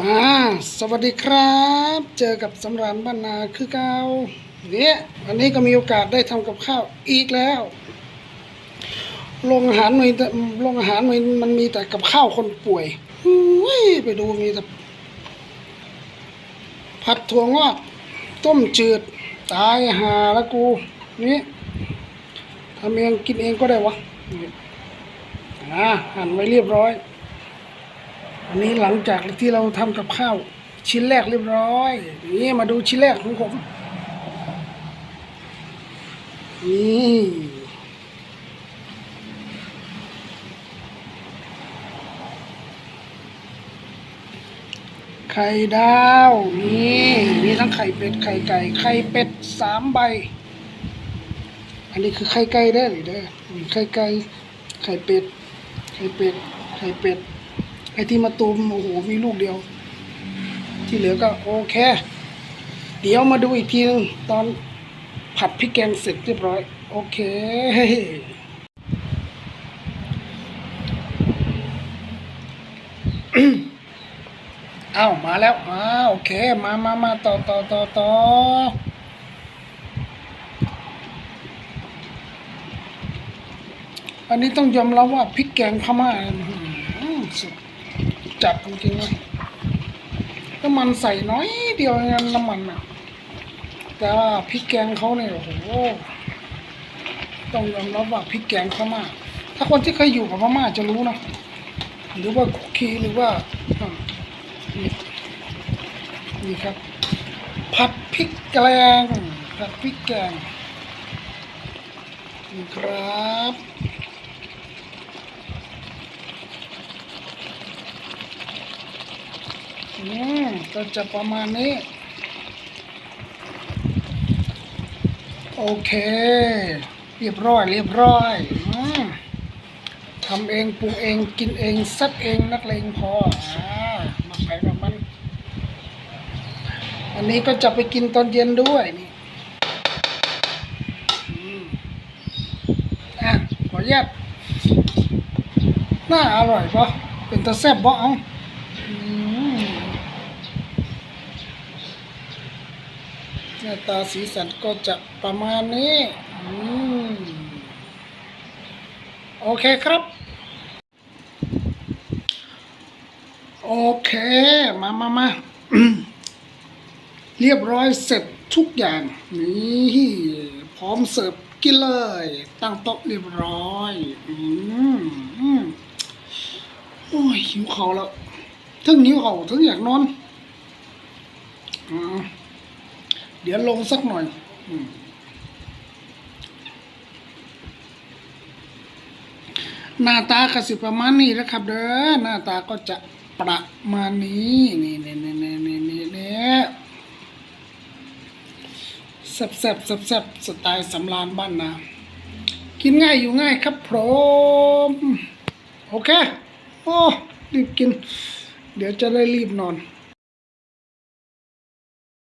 มาสวัสดีครับ เจอกับสำรานบ้านนาคือเกาเนี่ยวันนี้ก็มีโอกาสได้ทำกับข้าวอีกแล้วโรงอาหารมีแต่โรงอาหารมันมันมีแต่กับข้าวคนป่วยอุ้ยไปดูมีแต่ผัดถั่วงอกต้มจืด ตายหาล้วกูนี่ทำเองกินเองก็ได้วะนี่อ่าหั่นไว้เรียบร้อย อันนี้หลังจากที่เราทำกับข้าวชิ้นแรกเรียบร้อย นี่มาดูชิ้นแรกของผม นี่ไข่ดาวนี่มีทั้งไข่เป็ดไข่ไก่ไข่เป็ดสามใบ อันนี้คือไข่ไก่ได้หรือเด้ไข่ไก่ไข่เป็ดไข่เป็ดไข่เป็ด ไอ้ที่มาตูมโอ้โหมีลูกเดียว ที่เหลือก็โอเค เดี๋ยวมาดูอีกทีนึงตอนผัดพริกแกงเสร็จเรียบร้อย โอเค อ้าวมาแล้วอ้าโอเค มามามาต่อต่อต่อต่ออันนี้ต้องยอมรับว่าพริกแกงพม่าสุด จัดจริงๆนะน้ำมันใส่น้อยเดียวเองนะน้ำมันอะ แต่ว่าพริกแกงเขาเนี่ยโอ้โหต้องยอมรับว่าพริกแกงพม่าถ้าคนที่เคยอยู่กับพม่าจะรู้นะหรือว่าคุกคีหรือว่าอ่านี่นี่ครับ ผัดพริกแกงผัดพริกแกงนี่ครับ อืมก็จะประมาณนี้ โอเค เรียบร้อยเรียบร้อยอมทำเองปรุงเองกินเองซัดเองนักเลงพออ่ามาไปมามัน อันนี้ก็จะไปกินตอนเย็นด้วยนี่อืมอะขออนุญาตน่าอร่อยปะเป็นตะแซ่บปะเอาอืม หน้าตาสีสันก็จะประมาณนี้อืมโอเคครับ โอเค มามามาเรียบร้อยเสร็จทุกอย่าง นี่พร้อมเสิร์ฟกินเลย ตั้งโต๊ะเรียบร้อยอืมอืมโอ้ยหิวเขาวแล้วทั้งหิวเขาวทั้งอยากนอนอืม เดี๋ยวลงสักหน่อยอหน้าตากสิประมาณนี้นะครับ เด้อหน้าตาก็จะประมาณนี้นี่นี่นี่นี่นี่นี่นี่แซ่บแซ่บแซ่บแซ่บสไตล์สำรานบ้านนากินง่ายอยู่ง่ายครับผมโอเคโอ้รีบกิน เดี๋ยวจะได้รีบนอน